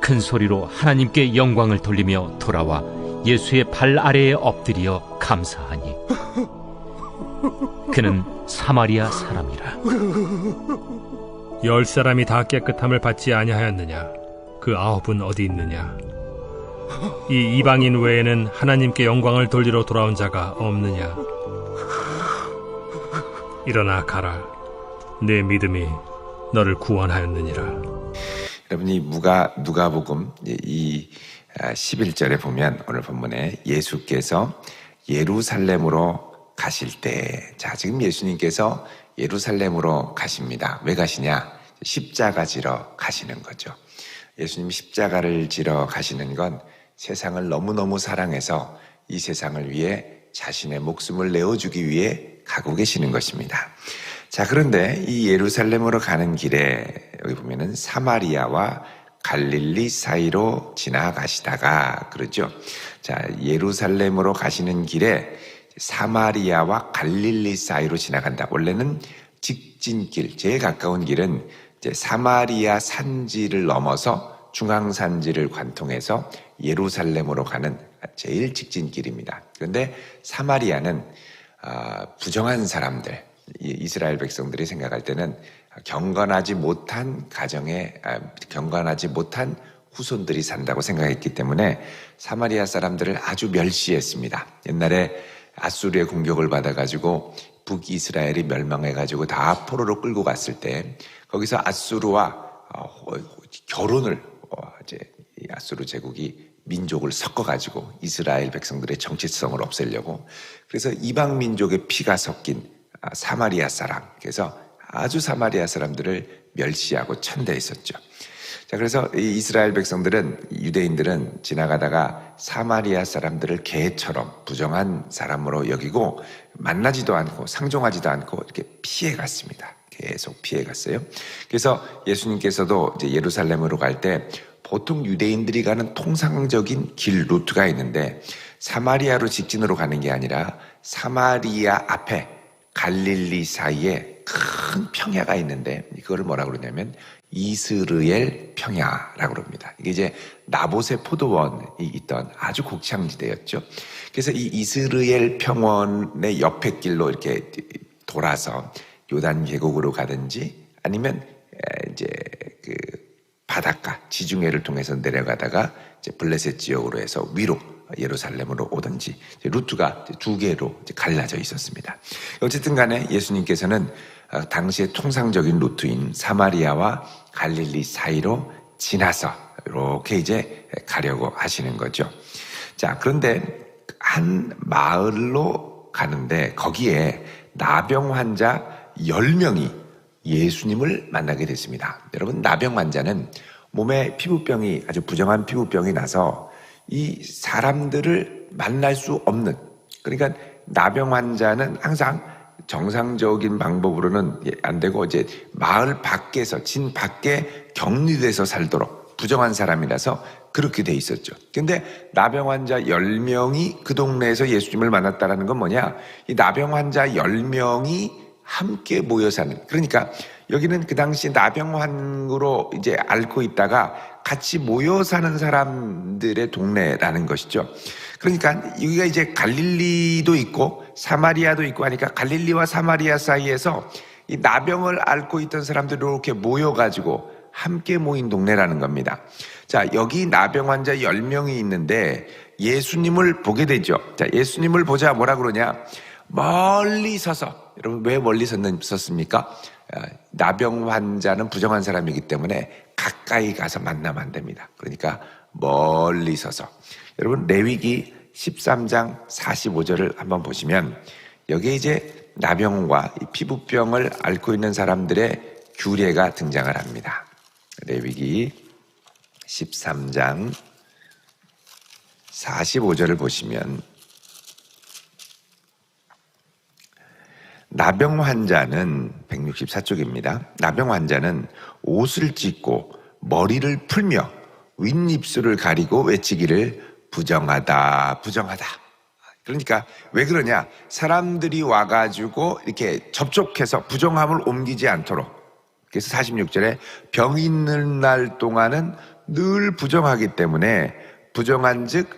큰 소리로 하나님께 영광을 돌리며 돌아와 예수의 발 아래에 엎드려 감사하니 그는 사마리아 사람이라 열 사람이 다 깨끗함을 받지 아니하였느냐? 그 아홉은 어디 있느냐? 이 이방인 외에는 하나님께 영광을 돌리러 돌아온 자가 없느냐? 일어나 가라. 내 믿음이 너를 구원하였느니라. 여러분 이 무가 누가복음 이 11절에 보면 오늘 본문에 예수께서 예루살렘으로 가실 때, 자 지금 예수님께서 예루살렘으로 가십니다. 왜 가시냐? 십자가 지러 가시는 거죠. 예수님 십자가를 지러 가시는 건 세상을 너무너무 사랑해서 이 세상을 위해 자신의 목숨을 내어주기 위해 가고 계시는 것입니다. 자, 그런데 이 예루살렘으로 가는 길에 여기 보면은 사마리아와 갈릴리 사이로 지나가시다가 그러죠. 자, 예루살렘으로 가시는 길에 사마리아와 갈릴리 사이로 지나간다. 원래는 직진길, 제일 가까운 길은 이제 사마리아 산지를 넘어서 중앙 산지를 관통해서 예루살렘으로 가는 제일 직진길입니다. 그런데 사마리아는 아, 부정한 사람들, 이스라엘 백성들이 생각할 때는 경건하지 못한 가정에 아, 경건하지 못한 후손들이 산다고 생각했기 때문에 사마리아 사람들을 아주 멸시했습니다. 옛날에 아수르의 공격을 받아가지고 북이스라엘이 멸망해가지고 다 포로로 끌고 갔을 때 거기서 아수르와 어, 결혼을 어, 이제 아수르 제국이 민족을 섞어가지고 이스라엘 백성들의 정체성을 없애려고 그래서 이방 민족의 피가 섞인 아, 사마리아 사람 그래서 아주 사마리아 사람들을 멸시하고 천대했었죠. 자 그래서 이 이스라엘 백성들은 유대인들은 지나가다가 사마리아 사람들을 개처럼 부정한 사람으로 여기고 만나지도 않고 상종하지도 않고 이렇게 피해 갔습니다. 계속 피해 갔어요. 그래서 예수님께서도 이제 예루살렘으로 갈 때 보통 유대인들이 가는 통상적인 길 루트가 있는데 사마리아로 직진으로 가는 게 아니라 사마리아 앞에 갈릴리 사이에 큰 평야가 있는데 이거를 뭐라 그러냐면 이스르엘 평야라고 그럽니다. 이게 이제 나봇의 포도원이 있던 아주 곡창지대였죠. 그래서 이 이스르엘 평원의 옆에 길로 이렇게 돌아서 요단 계곡으로 가든지 아니면 이제 그 바닷가 지중해를 통해서 내려가다가 이제 블레셋 지역으로 해서 위로 예루살렘으로 오든지 루트가 두 개로 갈라져 있었습니다. 어쨌든 간에 예수님께서는 어, 당시의 통상적인 루트인 사마리아와 갈릴리 사이로 지나서 이렇게 이제 가려고 하시는 거죠. 자, 그런데 한 마을로 가는데 거기에 나병 환자 10명이 예수님을 만나게 됐습니다. 여러분, 나병 환자는 몸에 피부병이 아주 부정한 피부병이 나서 이 사람들을 만날 수 없는 그러니까 나병 환자는 항상 정상적인 방법으로는 안 되고 이제 마을 밖에서 진 밖에 격리돼서 살도록 부정한 사람이라서 그렇게 돼 있었죠. 근데 나병 환자 10명이 그 동네에서 예수님을 만났다라는 건 뭐냐? 이 나병 환자 10명이 함께 모여 사는. 그러니까 여기는 그 당시 나병환으로 이제 앓고 있다가 같이 모여 사는 사람들의 동네라는 것이죠. 그러니까 여기가 이제 갈릴리도 있고 사마리아도 있고 하니까 갈릴리와 사마리아 사이에서 이 나병을 앓고 있던 사람들이 이렇게 모여가지고 함께 모인 동네라는 겁니다. 자, 여기 나병 환자 10명이 있는데 예수님을 보게 되죠. 자, 예수님을 보자 뭐라 그러냐? 멀리 서서, 여러분 왜 멀리 섰습니까? 어, 나병 환자는 부정한 사람이기 때문에 가까이 가서 만나면 안 됩니다. 그러니까 멀리 서서. 여러분, 레위기 13장 45절을 한번 보시면 여기에 이제 나병과 피부병을 앓고 있는 사람들의 규례가 등장을 합니다. 레위기 13장 45절을 보시면 나병 환자는 164쪽입니다. 나병 환자는 옷을 찢고 머리를 풀며 윗입술을 가리고 외치기를 부정하다, 부정하다. 그러니까 왜 그러냐? 사람들이 와가지고 이렇게 접촉해서 부정함을 옮기지 않도록. 그래서 46절에 병 있는 날 동안은 늘 부정하기 때문에 부정한 즉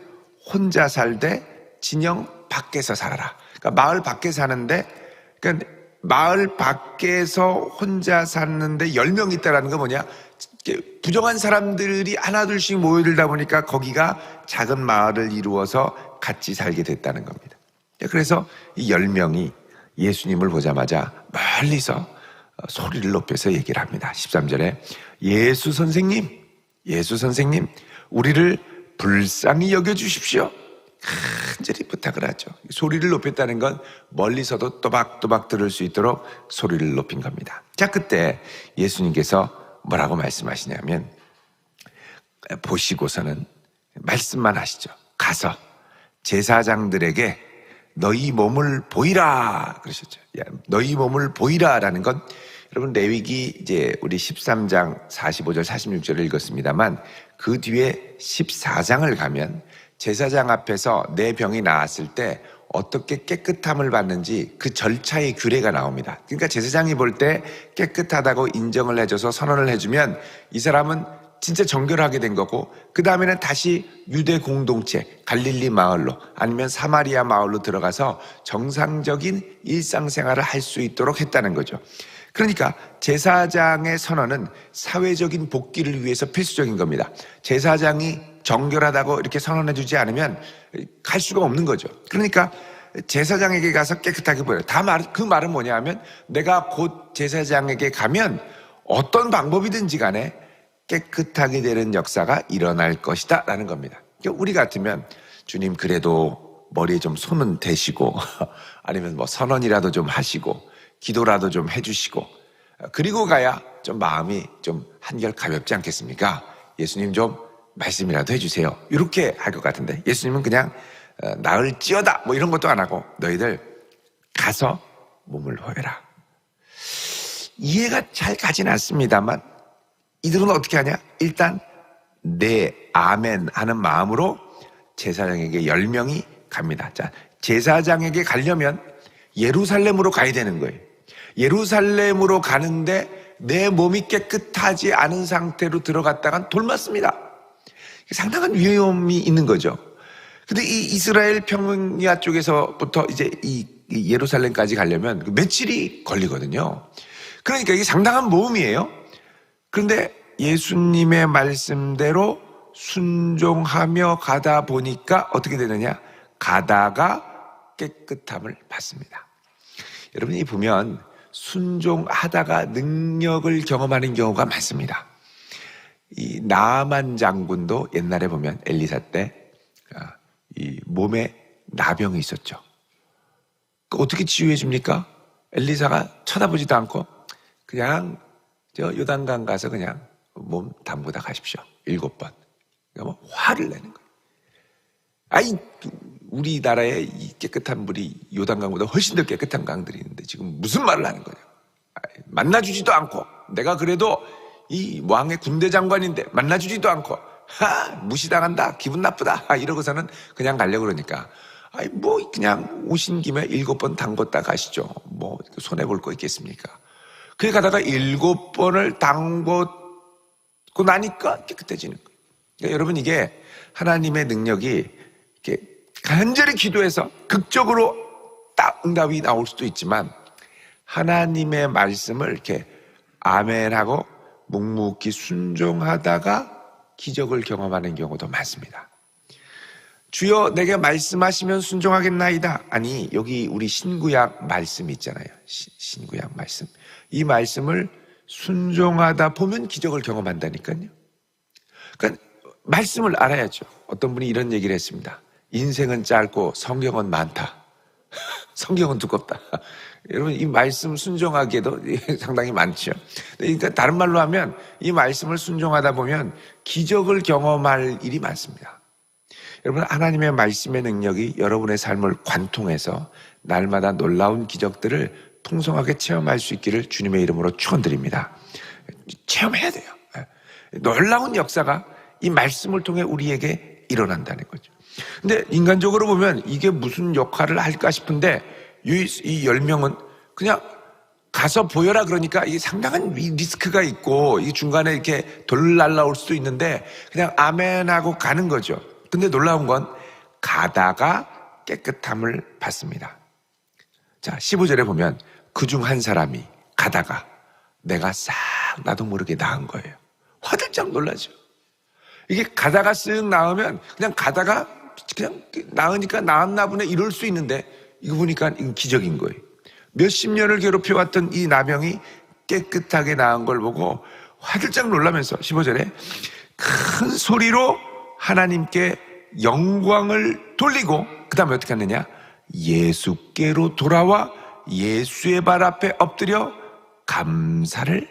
혼자 살되 진영 밖에서 살아라. 그러니까 마을 밖에 사는데 그러니까 마을 밖에서 혼자 사는데 10명 있다라는 건 뭐냐? 부정한 사람들이 하나둘씩 모여들다 보니까 거기가 작은 마을을 이루어서 같이 살게 됐다는 겁니다. 그래서 이 10명이 예수님을 보자마자 멀리서 소리를 높여서 얘기를 합니다. 13절에 예수 선생님, 예수 선생님, 우리를 불쌍히 여겨주십시오. 간절히 부탁을 하죠. 소리를 높였다는 건 멀리서도 또박또박 들을 수 있도록 소리를 높인 겁니다. 자, 그때 예수님께서 뭐라고 말씀하시냐면, 보시고서는 말씀만 하시죠. 가서 제사장들에게 너희 몸을 보이라 그러셨죠. 너희 몸을 보이라라는 건 여러분 레위기 이제 우리 13장 45절 46절을 읽었습니다만 그 뒤에 14장을 가면 제사장 앞에서 내 병이 나았을 때 어떻게 깨끗함을 받는지 그 절차의 규례가 나옵니다. 그러니까 제사장이 볼 때 깨끗하다고 인정을 해줘서 선언을 해주면 이 사람은 진짜 정결하게 된 거고 그 다음에는 다시 유대 공동체 갈릴리 마을로 아니면 사마리아 마을로 들어가서 정상적인 일상생활을 할 수 있도록 했다는 거죠. 그러니까 제사장의 선언은 사회적인 복귀를 위해서 필수적인 겁니다. 제사장이 정결하다고 이렇게 선언해 주지 않으면 갈 수가 없는 거죠. 그러니까 제사장에게 가서 깨끗하게 보여. 다 말, 그 말은 뭐냐 하면 내가 곧 제사장에게 가면 어떤 방법이든지 간에 깨끗하게 되는 역사가 일어날 것이다 라는 겁니다. 그러니까 우리 같으면 주님 그래도 머리에 좀 손은 대시고 아니면 뭐 선언이라도 좀 하시고 기도라도 좀 해주시고 그리고 가야 좀 마음이 좀 한결 가볍지 않겠습니까? 예수님 좀 말씀이라도 해주세요. 이렇게 할 것 같은데 예수님은 그냥 어, 나을지어다 뭐 이런 것도 안 하고 너희들 가서 몸을 호여라. 이해가 잘 가진 않습니다만 이들은 어떻게 하냐? 일단 네 아멘 하는 마음으로 제사장에게 열 명이 갑니다. 자 제사장에게 가려면 예루살렘으로 가야 되는 거예요. 예루살렘으로 가는데 내 몸이 깨끗하지 않은 상태로 들어갔다간 돌맞습니다. 상당한 위험이 있는 거죠. 근데 이 이스라엘 평야 쪽에서부터 이제 이 예루살렘까지 가려면 그 며칠이 걸리거든요. 그러니까 이게 상당한 모험이에요. 그런데 예수님의 말씀대로 순종하며 가다 보니까 어떻게 되느냐? 가다가 깨끗함을 받습니다. 여러분이 보면 순종하다가 능력을 경험하는 경우가 많습니다. 이 나만 장군도 옛날에 보면 엘리사 때이 아, 몸에 나병이 있었죠. 그 어떻게 치유해 줍니까? 엘리사가 쳐다보지도 않고 그냥 저 요단강 가서 그냥 몸 담그다 가십시오. 일곱 번. 그러니까 뭐 화를 내는 거예요. 아이 우리나라에 이 깨끗한 물이 요단강보다 훨씬 더 깨끗한 강들이 있는데 지금 무슨 말을 하는 거냐? 만나주지도 않고 내가 그래도 이 왕의 군대 장관인데 만나주지도 않고 하 무시당한다 기분 나쁘다 하, 이러고서는 그냥 가려고 그러니까 아이 뭐 그냥 오신 김에 일곱 번 담궜다 가시죠 뭐 손해 볼 거 있겠습니까? 그래 가다가 일곱 번을 담궜고 나니까 깨끗해지는 거예요. 그러니까 여러분 이게 하나님의 능력이 이렇게 간절히 기도해서 극적으로 딱 응답이 나올 수도 있지만 하나님의 말씀을 이렇게 아멘하고 묵묵히 순종하다가 기적을 경험하는 경우도 많습니다. 주여 내게 말씀하시면 순종하겠나이다. 아니 여기 우리 신구약 말씀 있잖아요. 신구약 말씀. 이 말씀을 순종하다 보면 기적을 경험한다니까요. 그러니까 말씀을 알아야죠. 어떤 분이 이런 얘기를 했습니다. 인생은 짧고 성경은 많다. 성경은 두껍다. 여러분 이 말씀 순종하기에도 상당히 많죠. 그러니까 다른 말로 하면 이 말씀을 순종하다 보면 기적을 경험할 일이 많습니다. 여러분 하나님의 말씀의 능력이 여러분의 삶을 관통해서 날마다 놀라운 기적들을 풍성하게 체험할 수 있기를 주님의 이름으로 축원드립니다. 체험해야 돼요. 예. 놀라운 역사가 이 말씀을 통해 우리에게 일어난다는 거죠. 근데 인간적으로 보면 이게 무슨 역할을 할까 싶은데 이 열명은 그냥 가서 보여라 그러니까 이게 상당한 리스크가 있고 이 중간에 이렇게 돌 날라올 수도 있는데 그냥 아멘 하고 가는 거죠. 근데 놀라운 건 가다가 깨끗함을 받습니다. 자, 15절에 보면 그 중 한 사람이 가다가 내가 싹 나도 모르게 나은 거예요. 화들짝 놀라죠. 이게 가다가 쓱 나오면 그냥 가다가 그냥 나으니까 나았나 보네 이럴 수 있는데 이거 보니까 이건 기적인 거예요. 몇십 년을 괴롭혀왔던 이 나병이 깨끗하게 나은 걸 보고 화들짝 놀라면서 15절에 큰 소리로 하나님께 영광을 돌리고 그 다음에 어떻게 하느냐 예수께로 돌아와 예수의 발 앞에 엎드려 감사를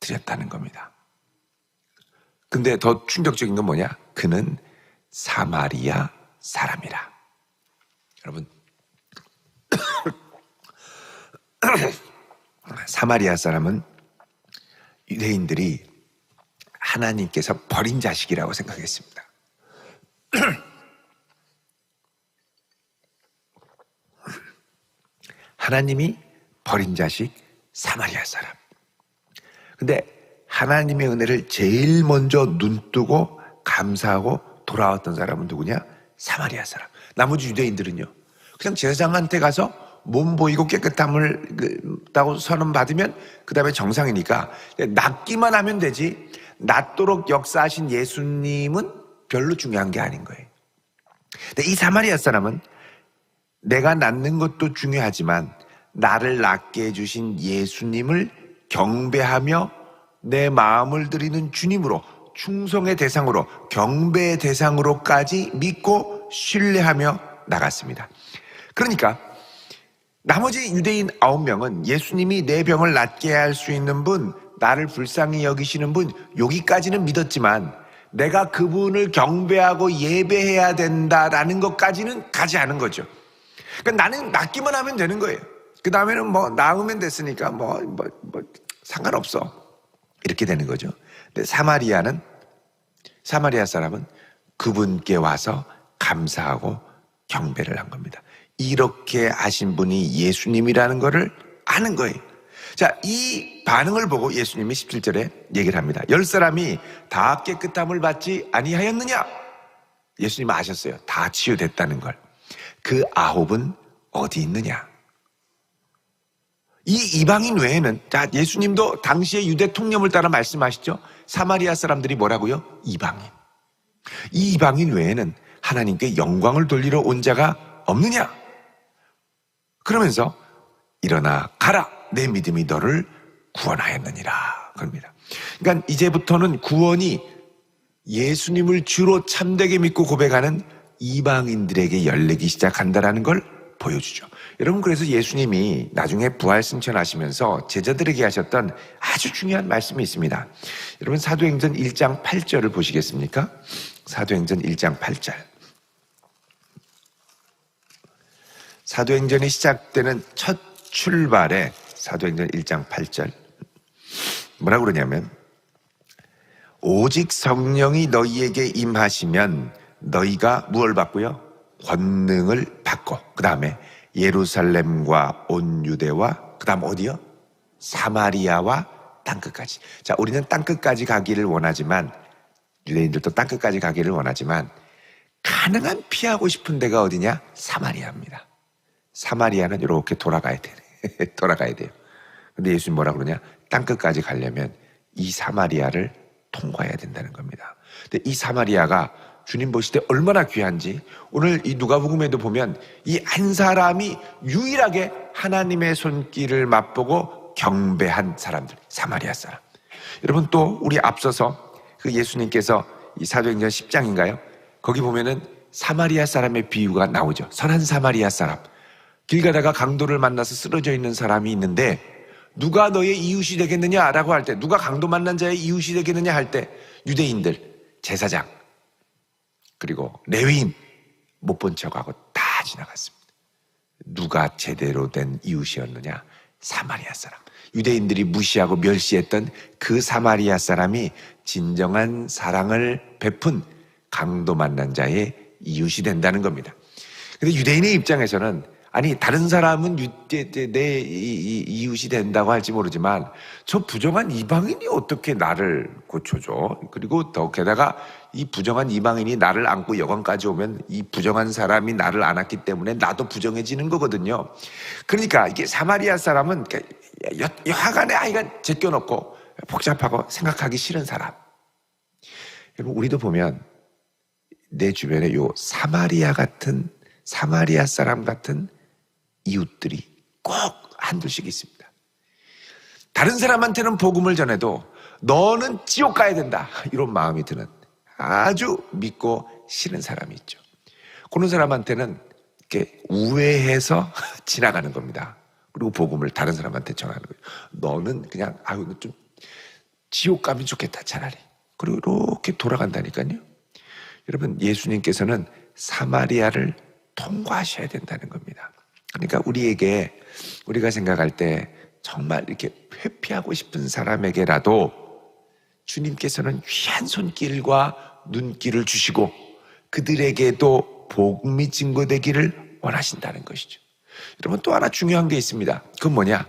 드렸다는 겁니다. 근데 더 충격적인 건 뭐냐? 그는 사마리아 사람이라. 여러분, 사마리아 사람은 유대인들이 하나님께서 버린 자식이라고 생각했습니다. 하나님이 버린 자식 사마리아 사람. 근데 하나님의 은혜를 제일 먼저 눈 뜨고 감사하고 돌아왔던 사람은 누구냐? 사마리아 사람. 나머지 유대인들은요. 그냥 제사장한테 가서 몸 보이고 깨끗함을 그, 따고 선언 받으면 그 다음에 정상이니까 낫기만 하면 되지 낫도록 역사하신 예수님은 별로 중요한 게 아닌 거예요. 근데 이 사마리아 사람은 내가 낫는 것도 중요하지만 나를 낫게 해주신 예수님을 경배하며 내 마음을 드리는 주님으로 충성의 대상으로 경배의 대상으로까지 믿고 신뢰하며 나갔습니다. 그러니까 나머지 유대인 아홉 명은 예수님이 내 병을 낫게 할 수 있는 분, 나를 불쌍히 여기시는 분, 여기까지는 믿었지만 내가 그분을 경배하고 예배해야 된다라는 것까지는 가지 않은 거죠. 그러니까 나는 낫기만 하면 되는 거예요. 그 다음에는 뭐 나으면 됐으니까 뭐, 뭐, 뭐 상관없어. 이렇게 되는 거죠. 근데 사마리아는 사마리아 사람은 그분께 와서 감사하고 경배를 한 겁니다. 이렇게 하신 분이 예수님이라는 것을 아는 거예요. 자, 이 반응을 보고 예수님이 17절에 얘기를 합니다. 열 사람이 다 깨끗함을 받지 아니하였느냐? 예수님 아셨어요. 다 치유됐다는 걸. 그 아홉은 어디 있느냐? 이 이방인 외에는 자 예수님도 당시의 유대 통념을 따라 말씀하시죠. 사마리아 사람들이 뭐라고요? 이방인. 이 이방인 외에는 하나님께 영광을 돌리러 온 자가 없느냐? 그러면서 일어나 가라 내 믿음이 너를 구원하였느니라 그럽니다. 그러니까 이제부터는 구원이 예수님을 주로 참되게 믿고 고백하는 이방인들에게 열리기 시작한다라는 걸 보여주죠. 여러분 그래서 예수님이 나중에 부활 승천하시면서 제자들에게 하셨던 아주 중요한 말씀이 있습니다. 여러분 사도행전 1장 8절을 보시겠습니까? 사도행전 1장 8절. 사도행전이 시작되는 첫 출발에 사도행전 1장 8절 뭐라고 그러냐면 오직 성령이 너희에게 임하시면 너희가 무엇을 받고요? 권능을 받고 그 다음에 예루살렘과 온 유대와 그 다음 어디요? 사마리아와 땅끝까지 자 우리는 땅끝까지 가기를 원하지만 유대인들도 땅끝까지 가기를 원하지만 가능한 피하고 싶은 데가 어디냐? 사마리아입니다 사마리아는 이렇게 돌아가야 돼 돌아가야 돼요 근데 예수님 뭐라 그러냐? 땅끝까지 가려면 이 사마리아를 통과해야 된다는 겁니다 근데 이 사마리아가 주님 보실 때 얼마나 귀한지 오늘 이 누가복음에도 보면 이 한 사람이 유일하게 하나님의 손길을 맛보고 경배한 사람들 사마리아 사람. 여러분 또 우리 앞서서 그 예수님께서 이 사도행전 10장인가요? 거기 보면은 사마리아 사람의 비유가 나오죠. 선한 사마리아 사람. 길 가다가 강도를 만나서 쓰러져 있는 사람이 있는데 누가 너의 이웃이 되겠느냐라고 할 때 누가 강도 만난 자의 이웃이 되겠느냐 할 때 유대인들 제사장 그리고 레위인 못 본 척하고 다 지나갔습니다. 누가 제대로 된 이웃이었느냐? 사마리아 사람. 유대인들이 무시하고 멸시했던 그 사마리아 사람이 진정한 사랑을 베푼 강도 만난 자의 이웃이 된다는 겁니다. 근데 유대인의 입장에서는 아니 다른 사람은 유, 내 이웃이 된다고 할지 모르지만 저 부정한 이방인이 어떻게 나를 고쳐줘? 그리고 더 게다가 이 부정한 이방인이 나를 안고 여관까지 오면 이 부정한 사람이 나를 안았기 때문에 나도 부정해지는 거거든요. 그러니까 이게 사마리아 사람은 여하간에 아이가 제껴놓고 복잡하고 생각하기 싫은 사람. 여러분 우리도 보면 내 주변에 요 사마리아 같은 사마리아 사람 같은 이웃들이 꼭 한둘씩 있습니다. 다른 사람한테는 복음을 전해도 너는 지옥 가야 된다. 이런 마음이 드는 아주 믿고 싫은 사람이 있죠. 그런 사람한테는 이렇게 우회해서 지나가는 겁니다. 그리고 복음을 다른 사람한테 전하는 거예요. 너는 그냥 아유 좀 지옥 가면 좋겠다 차라리. 그리고 이렇게 돌아간다니까요. 여러분 예수님께서는 사마리아를 통과하셔야 된다는 겁니다. 그러니까 우리에게 우리가 생각할 때 정말 이렇게 회피하고 싶은 사람에게라도 주님께서는 귀한 손길과 눈길을 주시고 그들에게도 복음이 증거되기를 원하신다는 것이죠. 여러분 또 하나 중요한 게 있습니다. 그건 뭐냐?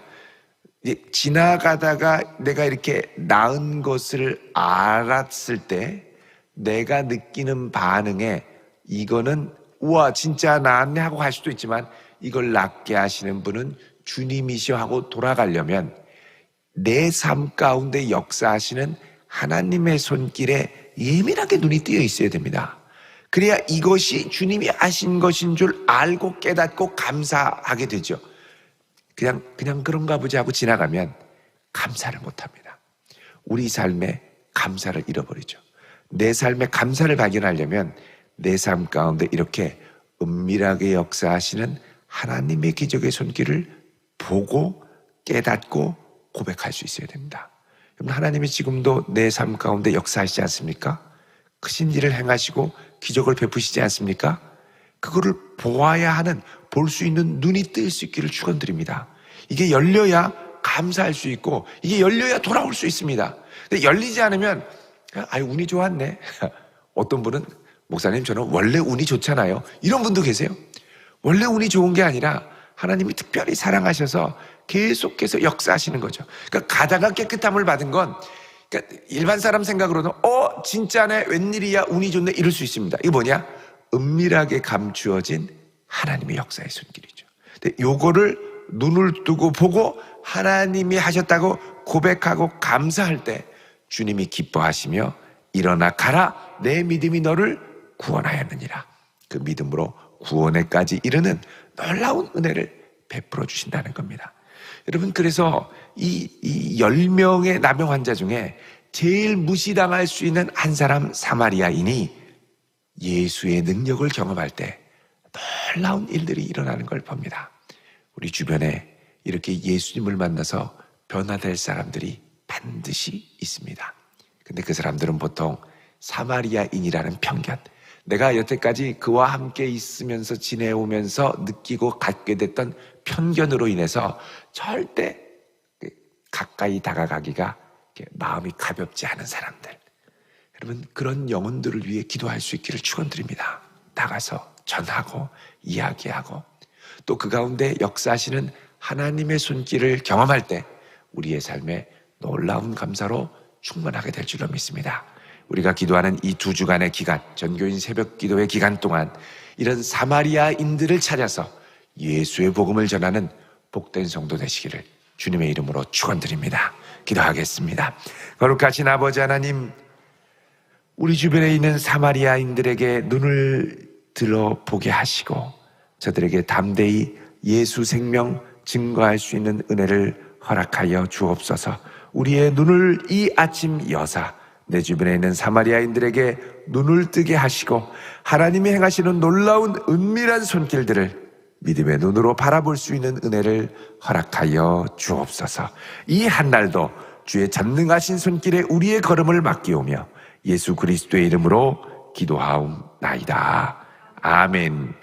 지나가다가 내가 이렇게 나은 것을 알았을 때 내가 느끼는 반응에 이거는 우와 진짜 나았네 하고 갈 수도 있지만 이걸 낫게 하시는 분은 주님이시여 하고 돌아가려면 내 삶 가운데 역사하시는 하나님의 손길에 예민하게 눈이 뜨여 있어야 됩니다. 그래야 이것이 주님이 하신 것인 줄 알고 깨닫고 감사하게 되죠. 그냥, 그냥 그런가 보지 하고 지나가면 감사를 못 합니다. 우리 삶에 감사를 잃어버리죠. 내 삶에 감사를 발견하려면 내 삶 가운데 이렇게 은밀하게 역사하시는 하나님의 기적의 손길을 보고 깨닫고 고백할 수 있어야 됩니다. 하나님이 지금도 내 삶 가운데 역사하시지 않습니까? 크신 일을 행하시고 기적을 베푸시지 않습니까? 그거를 보아야 하는 볼 수 있는 눈이 뜨일 수 있기를 축원드립니다. 이게 열려야 감사할 수 있고 이게 열려야 돌아올 수 있습니다. 근데 열리지 않으면 아유 운이 좋았네. 어떤 분은 목사님 저는 원래 운이 좋잖아요. 이런 분도 계세요. 원래 운이 좋은 게 아니라 하나님이 특별히 사랑하셔서 계속해서 역사하시는 거죠. 그러니까 가다가 깨끗함을 받은 건 그러니까 일반 사람 생각으로는 어 진짜네 웬일이야 운이 좋네 이럴 수 있습니다. 이게 뭐냐? 은밀하게 감추어진 하나님의 역사의 손길이죠. 근데 요거를 눈을 뜨고 보고 하나님이 하셨다고 고백하고 감사할 때 주님이 기뻐하시며 일어나 가라 내 믿음이 너를 구원하였느니라. 그 믿음으로 구원에까지 이르는 놀라운 은혜를 베풀어 주신다는 겁니다. 여러분, 그래서 이, 이 10명의 나병 환자 중에 제일 무시당할 수 있는 한 사람 사마리아인이 예수의 능력을 경험할 때 놀라운 일들이 일어나는 걸 봅니다. 우리 주변에 이렇게 예수님을 만나서 변화될 사람들이 반드시 있습니다. 근데 그 사람들은 보통 사마리아인이라는 편견, 내가 여태까지 그와 함께 있으면서 지내오면서 느끼고 갖게 됐던 편견으로 인해서 절대 가까이 다가가기가 마음이 가볍지 않은 사람들. 여러분 그런 영혼들을 위해 기도할 수 있기를 축원드립니다. 나가서 전하고 이야기하고 또 그 가운데 역사하시는 하나님의 손길을 경험할 때 우리의 삶에 놀라운 감사로 충만하게 될 줄로 믿습니다. 우리가 기도하는 이 두 주간의 기간, 전교인 새벽 기도의 기간 동안 이런 사마리아인들을 찾아서 예수의 복음을 전하는 복된 성도 되시기를 주님의 이름으로 축원드립니다. 기도하겠습니다. 거룩하신 아버지 하나님, 우리 주변에 있는 사마리아인들에게 눈을 들어 보게 하시고 저들에게 담대히 예수 생명 증거할 수 있는 은혜를 허락하여 주옵소서. 우리의 눈을 이 아침 여사 내 주변에 있는 사마리아인들에게 눈을 뜨게 하시고 하나님이 행하시는 놀라운 은밀한 손길들을 믿음의 눈으로 바라볼 수 있는 은혜를 허락하여 주옵소서. 이 한날도 주의 전능하신 손길에 우리의 걸음을 맡기오며 예수 그리스도의 이름으로 기도하옵나이다. 아멘.